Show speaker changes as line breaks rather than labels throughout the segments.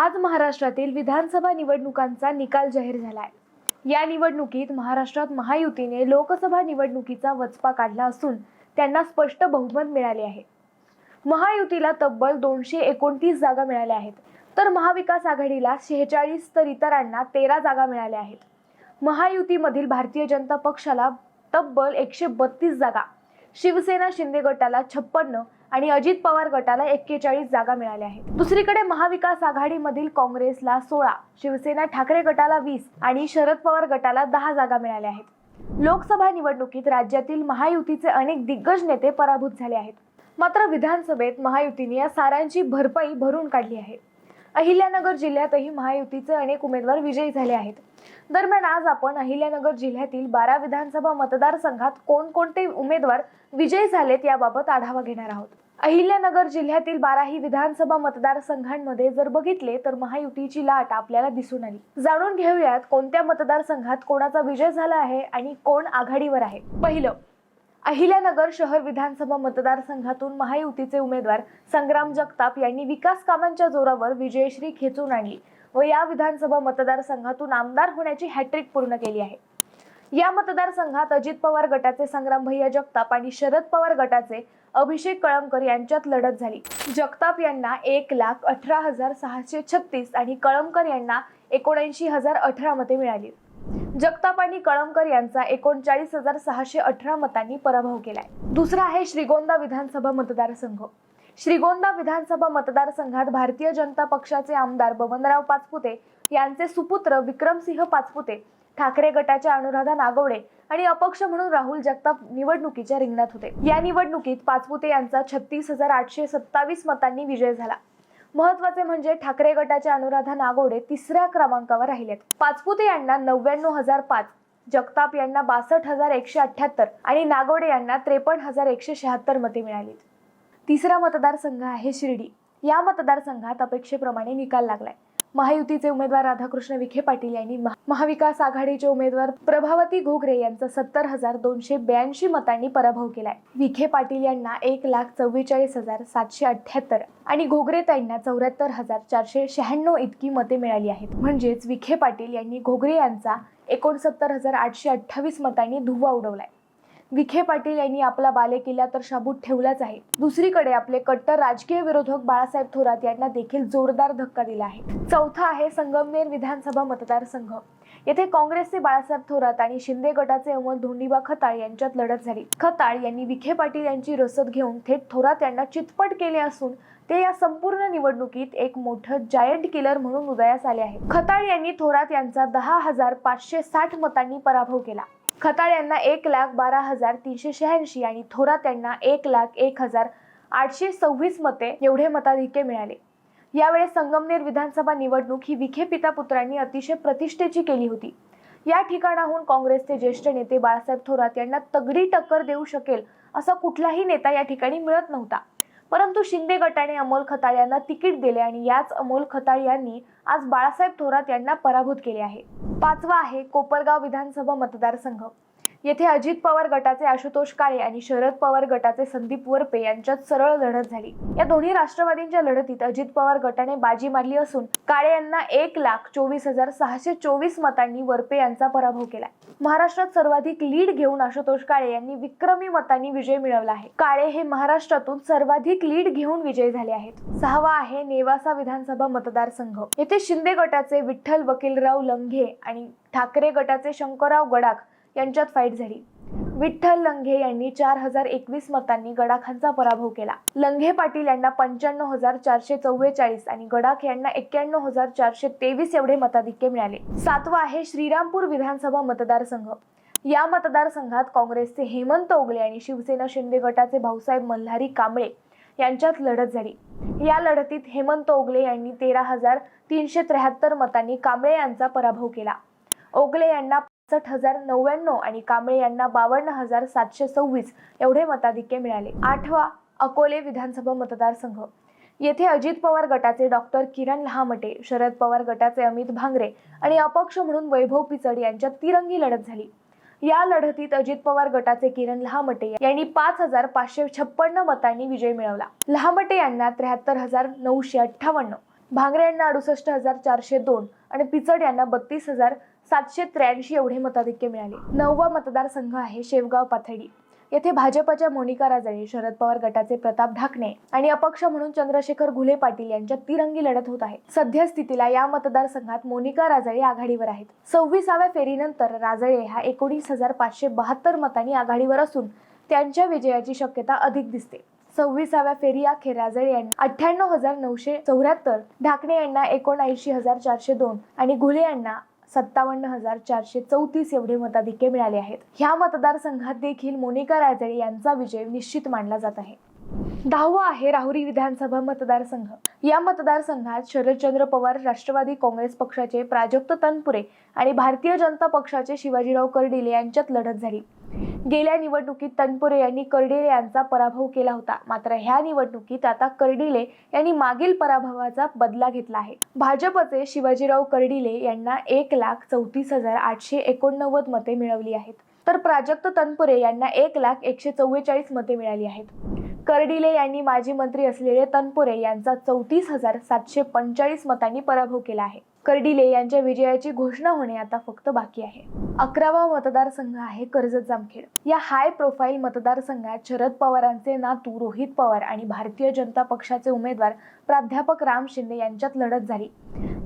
आज महाराष्ट्रातील विधानसभा निवडणुकांचा निकाल जाहीर झाला आहे या निवडणुकीत महाराष्ट्रात महायुतीने लोकसभा निवडणुकीचा वचपा काढला असून त्यांना स्पष्ट बहुमत मिळाले आहे. महायुतीला तब्बल दोनशे एकोणतीस जागा मिळाल्या आहेत. तर महाविकास आघाडीला शेहेचाळीस तर इतरांना तेरा जागा मिळाल्या आहेत. महायुतीमधील भारतीय जनता पक्षाला तब्बल एकशे बत्तीस जागा शिवसेना शिंदे गटाला छप्पन्न आणि अजित पवार गटाला एक्केचाळीस जागा मिळाल्या आहेत. दुसरीकडे महाविकास आघाडीमधील काँग्रेसला सोळा शिवसेना ठाकरे गटाला वीस आणि शरद पवार गटाला दहा जागा मिळाल्या आहेत. लोकसभा निवडणुकीत राज्यातील महायुतीचे अनेक दिग्गज नेते पराभूत झाले आहेत. मात्र विधानसभेत महायुतीने या साऱ्यांची भरपाई भरून काढली आहे. अहिल्यानगर जिल्ह्यातही महायुतीचे अनेक उमेदवार विजयी झाले आहेत. दरम्यान आज आपण अहिल्यानगर जिल्ह्यातील बारा विधानसभा मतदारसंघात कोणकोणते उमेदवार विजयी झालेत याबाबत आढावा घेणार आहोत. अहिल्यानगर जिल्ह्यातील बाराही विधानसभा मतदारसंघांमध्ये जर बघितले तर महायुतीची लाट आपल्याला दिसून आली. जाणून घेऊयात कोणत्या मतदारसंघात कोणाचा विजय झाला आहे आणि कोण आघाडीवर आहे. पहिलं अहिल्यानगर शहर विधानसभा मतदारसंघातून महायुतीचे उमेदवार संग्राम जगताप यांनी विकास कामांच्या जोरावर विजयश्री खेचून आणली. व या विधानसभा मतदारसंघातून आमदार होण्याची हॅट्रिक पूर्ण केली आहे. या मतदारसंघात अजित पवार गटाचे संग्राम भैया जगताप आणि शरद पवार गटाचे अभिषेक कळमकर यांच्यात लढत झाली. जगताप यांना एक लाख अठरा हजार सहाशे छत्तीस आणि कळमकर यांना एकोणऐंशी हजार अठरा मते मिळाली. जगताप आणि कळमकर यांचा एकोणचाळीस हजार सहाशे अठरा मतांनी पराभव केलाय. दुसरा आहे श्रीगोंदा विधानसभा मतदारसंघ. श्रीगोंदा विधानसभा मतदारसंघात भारतीय जनता पक्षाचे आमदार बबनराव पाचपुते यांचे सुपुत्र विक्रमसिंह पाचपुते ठाकरे गटाच्या अनुराधा नागवडे आणि अपक्ष म्हणून राहुल जगताप निवडणुकीच्या रिंगणात होते. या निवडणुकीत पाचपुते यांचा छत्तीस हजार आठशे सत्तावीस मतांनी विजय झाला. महत्त्वाचे म्हणजे ठाकरे गटाच्या अनुराधा नागोडे तिसऱ्या क्रमांकावर राहिलेत. पाचपुते यांना नव्याण्णव हजार पाच जगताप यांना बासष्ट हजार एकशे अठ्याहत्तर आणि नागोडे यांना त्रेपन्न हजार एकशे शहात्तर मते मिळाली तिसरा मतदारसंघ आहे शिर्डी. या मतदारसंघात अपेक्षेप्रमाणे निकाल लागलाय. महायुतीचे उमेदवार राधाकृष्ण विखे पाटील यांनी महा- महाविकास आघाडीचे उमेदवार प्रभावती घोगरे यांचा सत्तर हजार दोनशे ब्याऐंशी मतांनी पराभव केलाय. विखे पाटील यांना एक लाख चव्वेचाळीस हजार सातशे अठ्याहत्तर आणि घोगरेताईंना चौऱ्याहत्तर हजार चारशे शहाण्णव इतकी मते मिळाली आहेत. म्हणजेच विखे पाटील यांनी घोगरे यांचा एकोणसत्तर हजार आठशे अठ्ठावीस मतांनी धुव्वा उडवलाय. विखे पाटील यांनी आपला बालेकिल्ला तर शाबूत ठेवलाच आहे. दुसरीकडे आपले कट्टर राजकीय विरोधक बाळासाहेब थोरात यांना देखील जोरदार धक्का दिला आहे. चौथा आहे संगमनेर विधानसभा मतदारसंघ. येथे काँग्रेसचे बाळासाहेब थोरात आणि शिंदे गटाचे अमोल धोंडीबा खताळ यांच्यात लढत झाली. खताळ यांनी विखे पाटील यांची रसद घेऊन थेट थोरात यांना चितपट केले असून ते या संपूर्ण निवडणुकीत एक मोठं जायंट किलर म्हणून उदयास आले आहे खताळ यांनी थोरात यांचा दहा हजार पाचशे साठ मतांनी पराभव केला. खताळ यांना एक लाख बारा हजार तीनशे शहाऐंशी आणि थोरात यांना एक लाख एक हजार आठशे सव्वीस मते एवढे मताधिक्य मिळाले. यावेळेस संगमनेर विधानसभा निवडणूक ही विखे पिता पुत्रांनी अतिशय प्रतिष्ठेची केली होती. या ठिकाणाहून काँग्रेसचे ज्येष्ठ नेते बाळासाहेब थोरात यांना तगडी टक्कर देऊ शकेल असा कुठलाही नेता या ठिकाणी मिळत नव्हता. परंतु शिंदे गटाने अमोल खताळ यांना तिकीट दिले आणि याच अमोल खताळ यांनी आज बाळासाहेब थोरात यांना पराभूत केले आहे. पाचवा आहे कोपरगाव विधानसभा मतदारसंघ. येथे अजित पवार गटाचे आशुतोष काळे आणि शरद पवार गटाचे संदीप वरपे यांच्यात सरळ लढत झाली. या दोन्ही राष्ट्रवादींच्या लढतीत अजित पवार गटाने बाजी मारली असून काळे यांना एक लाख चोवीस हजार सहाशे चोवीस मतांनी वरपे यांचा पराभव केला. महाराष्ट्रात सर्वाधिक लीड घेऊन आशुतोष काळे यांनी विक्रमी मतांनी विजय मिळवला आहे. काळे हे महाराष्ट्रातून सर्वाधिक लीड घेऊन विजयी झाले आहेत. सहावा आहे नेवासा विधानसभा मतदारसंघ. येथे शिंदे गटाचे विठ्ठल वकीलराव लंघे आणि ठाकरे गटाचे शंकरराव गडाख यांच्यात फाईट झाली. विठ्ठल लंघे यांनी चार हजार एकवीस मतांनी गडाखांचा पराभव केला. लंघे पाटील यांना पंच्याण्णव हजार चारशे चव्वेचाळीस आणि गडाख यांना एक्क्याण्णव हजार चारशे तेवीस एवढे मताधिक्य मिळाले. सातवा आहे श्रीरामपूर विधानसभा मतदारसंघ. या मतदारसंघात काँग्रेसचे हेमंत ओगले आणि शिवसेना शिंदे गटाचे भाऊसाहेब मल्हारी कांबळे यांच्यात लढत झाली. या लढतीत हेमंत ओगले यांनी तेरा हजार तीनशे त्र्याहत्तर मतांनी कांबळे यांचा पराभव केला. ओगले यांना सठ हजार नव्याण्णव आणि कांबळे यांना बावन्न हजार सातशे सव्वीस एवढे मताधिक्य मिळाले. आठवा अकोले विधानसभा मतदारसंघ. येथे अजित पवार गटाचे डॉक्टर किरण लहामटे शरद पवार गटाचे अमित भांगरे आणि अपक्ष म्हणून वैभव पिचड यांच्यात तिरंगी लढत झाली. या लढतीत अजित पवार गटाचे किरण लहामटे यांनी पाच हजार पाचशे छप्पन्न मतांनी विजय मिळवला. लहामटे यांना त्र्याहत्तर हजार नऊशे अठ्ठावन्न. भांगरे यांना अडुसष्ट हजार चारशे दोन आणि पिचड यांना बत्तीस हजार सातशे त्र्याऐंशी एवढे मताधिक्य मिळाले. नववा मतदारसंघ आहे शेवगाव पाथडी येथे भाजपच्या मोनिका राजळे शरद पवार गटाचे प्रताप ढाकणे आणि अपक्ष म्हणून चंद्रशेखर घुले पाटील यांच्या तिरंगी लढत होत आहे. सध्या स्थितीला या मतदारसंघात मोनिका राजळे आघाडीवर आहेत. सव्वीसाव्या फेरीनंतर राजळे हा एकोणीस हजार पाचशे बहात्तर मतांनी आघाडीवर असून त्यांच्या विजयाची शक्यता अधिक दिसते. सव्वीसाव्या फेरी अखेर राजळे यांना अठ्ठ्याण्णव हजार नऊशे चौऱ्याहत्तर ढाकणे यांना एकोणऐंशी हजार चारशे दोन आणि घुले यांना सत्तावन्न हजार चारशे चौतीस एवढे मताधिक्य मिळाले आहेत. ह्या मतदारसंघात देखील मोनिका राजळे यांचा विजय निश्चित मानला जात आहे. दहावा आहे राहुरी विधानसभा मतदारसंघ. या मतदारसंघात शरदचंद्र पवार राष्ट्रवादी काँग्रेस पक्षाचे प्राजक्त तनपुरे आणि भारतीय जनता पक्षाचे शिवाजीराव कर्डिले यांच्यात लढत झाली. गेल्या निवडणुकीत तनपुरे यांनी कर्डिले यांचा पराभव केला होता. मात्र ह्या निवडणुकीत आता कर्डिले यांनी मागील पराभवाचा बदला घेतला आहे. भाजपचे शिवाजीराव कर्डिले यांना एक लाख चौतीस हजार आठशे एकोणनव्वद मते मिळवली आहेत. तर प्राजक्त तनपुरे यांना एक लाख एकशे चव्वेचाळीस मते मिळाली आहेत. कर्डिले यांनी माजी मंत्री असलेले तनपुरे यांचा चौतीस हजार सातशे पंचाळीस मतांनी पराभव केला आहे. कर्डिले यांच्या विजयाची घोषणा होणे आता फक्त बाकी आहे. अकरावा मतदारसंघ आहे कर्जत जामखेड. या हाय प्रोफाईल मतदारसंघात शरद पवारांचे नातू रोहित पवार आणि भारतीय जनता पक्षाचे उमेदवार प्राध्यापक राम शिंदे यांच्यात लढत झाली.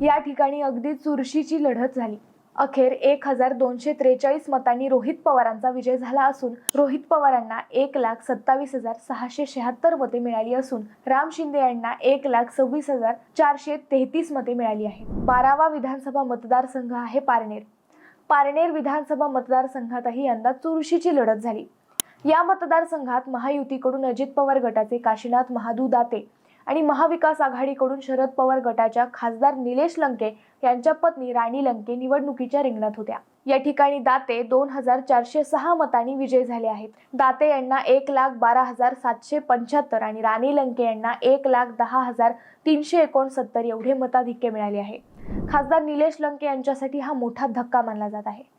या ठिकाणी अगदी चुरशीची लढत झाली. अखेर एक हजार दोनशे त्रेचाळीस मतांनी रोहित पवारांचा विजय झाला असून रोहित पवारांना एक लाख सत्तावीस हजार सहाशे शहात्तर मते मिळाली असून राम शिंदे यांना एक लाख सव्वीस हजार चारशे तेहतीस मते मिळाली आहेत. बारावा विधानसभा मतदारसंघ आहे पारनेर. पारनेर विधानसभा मतदारसंघातही यंदा चुरशीची लढत झाली. या मतदारसंघात महायुतीकडून अजित पवार गटाचे काशीनाथ महादू दाते आणि महाविकास आघाडीकडून शरद पवार गटाच्या खासदार निलेश लंके यांच्या पत्नी राणी लंके निवडणुकीच्या रिंगणात होत्या. या ठिकाणी दाते दोन हजार चारशे सहा मतांनी विजय झाले आहेत. दाते यांना एक लाख बारा हजार सातशे पंच्याहत्तर आणि राणी लंके यांना एक लाख दहा हजार तीनशे एकोणसत्तर एवढे मताधिक्य मिळाले आहे. खासदार निलेश लंके यांच्यासाठी हा मोठा धक्का मानला जात आहे.